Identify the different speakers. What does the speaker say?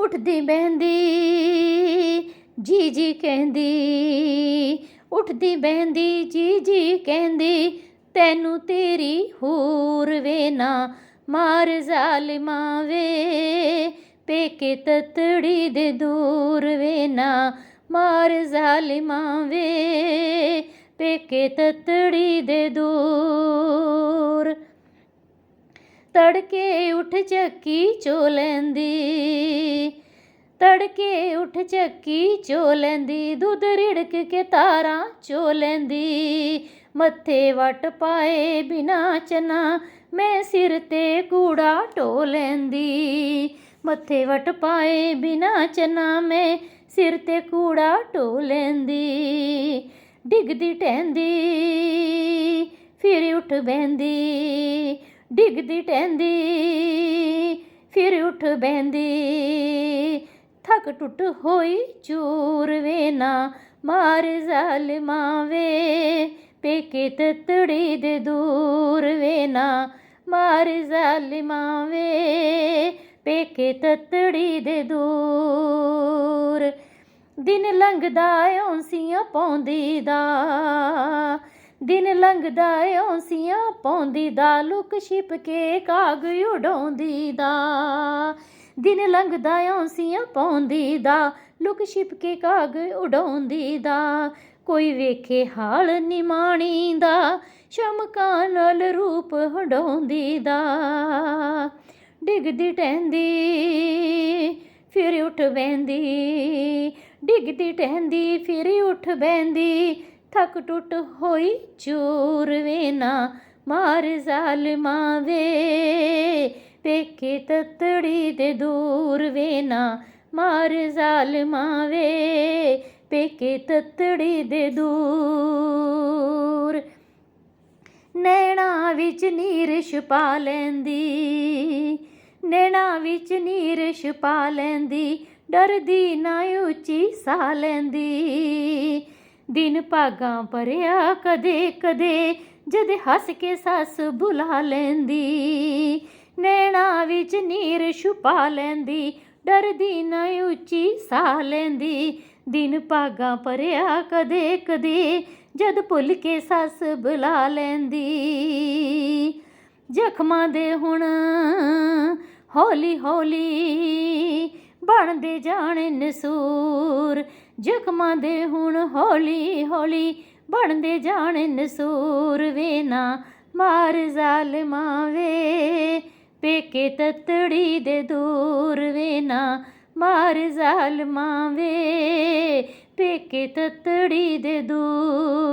Speaker 1: ਉੱਠਦੀ ਬਹਿੰਦੀ, ਜੀ ਜੀ ਕਹਿੰਦੀ। ਉੱਠਦੀ ਬਹਿੰਦੀ, ਜੀ ਜੀ ਕਹਿੰਦੀ, ਤੈਨੂੰ ਤੇਰੀ ਹੋਰ ਵੇ ਨਾ ਮਾਰ ਜ਼ਾਲਿਮਾਂ ਵੇ, ਪੇਕੇ ਤਤੜੀ ਦੇ ਦੂਰ ਵੇ ਨਾ ਮਾਰ ਜ਼ਾਲਿਮਾਂ ਵੇ, ਪੇਕੇ ਤਤੜੀ ਦੇ ਦੂਰ। ਤੜਕੇ ਉੱਠ ਚੱਕੀ ਚੋ ਲੈਂਦੀ। ਤੜਕੇ ਉੱਠ ਚੱਕੀ ਚੋ ਲੈਂਦੀ, ਦੁੱਧ ਰਿੜਕ ਕੇ ਤਾਰਾਂ ਚੋ ਲੈਂਦੀ। ਮੱਥੇ ਵਟ ਪਾਏ ਬਿਨਾ ਚਨਾ, ਮੈਂ ਸਿਰ ਤੇ ਕੂੜਾ ਢੋ ਲੈਂਦੀ। ਮੱਥੇ ਵਟ ਪਾਏ ਬਿਨਾ ਚਨਾ, ਮੈਂ ਸਿਰ ਤੇ ਕੂੜਾ ਢੋ ਲੈਂਦੀ। ਡਿੱਗਦੀ ਟੈਂਦੀ ਫਿਰ ਉੱਠ ਬੈਂਦੀ ਡਿੱਗਦੀ ਟੈਂਦੀ ਫਿਰ ਉੱਠ ਬਹਿੰਦੀ। ਥੱਕ ਟੁੱਟ ਹੋਈ ਚੂਰ ਵੇ ਨਾ, ਮਾਰ ਜ਼ਾਲਿਮਾਂ ਵੇ ਪੇਕੇ ਤਤੜੀ ਦੇ ਦੂਰ ਵੇ ਨਾ, ਮਾਰ ਜ਼ਾਲਿਮਾਂ ਵੇ ਪੇਕੇ ਤਤੜੀ ਦੇ ਦੂਰ। ਦਿਨ ਲੰਘਦਾ ਔਂਸੀਆਂ ਪਾਉਂਦੀ ਦਾ। ਲੰਘਦਾ ਔਂਸੀਆਂ ਪਾਉਂਦੀ ਦਾ, ਲੁਕ ਛਿਪ ਕੇ ਕਾਗ ਉਡਾਉਂਦੀ ਦਾ। ਦਿਨ ਲੰਘਦਾ ਔਂਸੀਆਂ ਪਾਉਂਦੀ ਦਾ, ਲੁਕ ਛਿਪ ਕੇ ਕਾਗ ਉਡਾਉਂਦੀ ਦਾ। ਕੋਈ ਵੇਖੇ ਹਾਲ ਨਿਮਾਣੀ ਦਾ ਚਮਕਾਂ ਨਾਲ ਰੂਪ ਹੰਡਾਉਂਦੀ ਦਾ। ਡਿੱਗਦੀ ਟਹਿੰਦੀ, ਫਿਰ ਉੱਠ ਬਹਿੰਦੀ। ਡਿੱਗਦੀ ਟਹਿੰਦੀ, ਫਿਰ ਉੱਠ ਬਹਿੰਦੀ। ਥੱਕ ਟੁੱਟ ਹੋਈ ਚੂਰ ਵੇ ਨਾ ਮਾਰ ਜ਼ਾਲਿਮਾਂ ਵੇ। ਪੇਕੇ ਤਤੜੀ ਦੇ ਦੂਰ ਵੇ ਨਾ ਮਾਰ ਜ਼ਾਲਿਮਾਂ ਵੇ। ਪੇਕੇ ਤਤੜੀ ਦੇ ਦੂਰ ਨੈਣਾ ਵਿੱਚ ਨੀਰ ਛਪਾ ਲੈਂਦੀ, ਨੈਣਾ ਵਿੱਚ ਨੀਰ ਛਪਾ ਲੈਂਦੀ, ਡਰਦੀ ਨਾ ਉੱਚੀ ਸਾਹ ਲੈਂਦੀ। ਦਿਨ ਭਾਗਾਂ ਭਰਿਆ ਕਦੇ ਕਦੇ, ਜਦ ਹੱਸ ਕੇ ਸੱਸ ਬੁਲਾ ਲੈਂਦੀ। ਨੈਣਾ ਵਿੱਚ ਨੀਰ ਛੁਪਾ ਲੈਂਦੀ, ਡਰਦੀ ਨਾ ਉੱਚੀ ਸਾਹ ਲੈਂਦੀ। ਦਿਨ ਭਾਗਾਂ ਭਰਿਆ ਕਦੇ ਕਦੇ, ਜਦ ਭੁੱਲ ਕੇ ਸੱਸ ਬੁਲਾ ਲੈਂਦੀ। ਜ਼ਖਮਾਂ ਦੇ ਹੁਣ ਹੌਲੀ ਹੌਲੀ ਬਣਦੇ ਜਾਣ ਨਸੂਰ। ਜ਼ਖਮਾਂ ਦੇ ਹੁਣ ਹੌਲੀ ਹੌਲੀ ਬਣਦੇ ਜਾਣ ਨਸੂਰ ਵੇ ਨਾ, ਮਾਰ ਜ਼ਾਲਮਾਂ ਵੇ। ਪੇਕੇ ਤਤੜੀ ਦੇ ਦੂਰ ਵੇ ਨਾ, ਮਾਰ ਜ਼ਾਲਮਾਂ ਵੇ। ਪੇਕੇ ਤਤੜੀ ਦੇ ਦੂਰ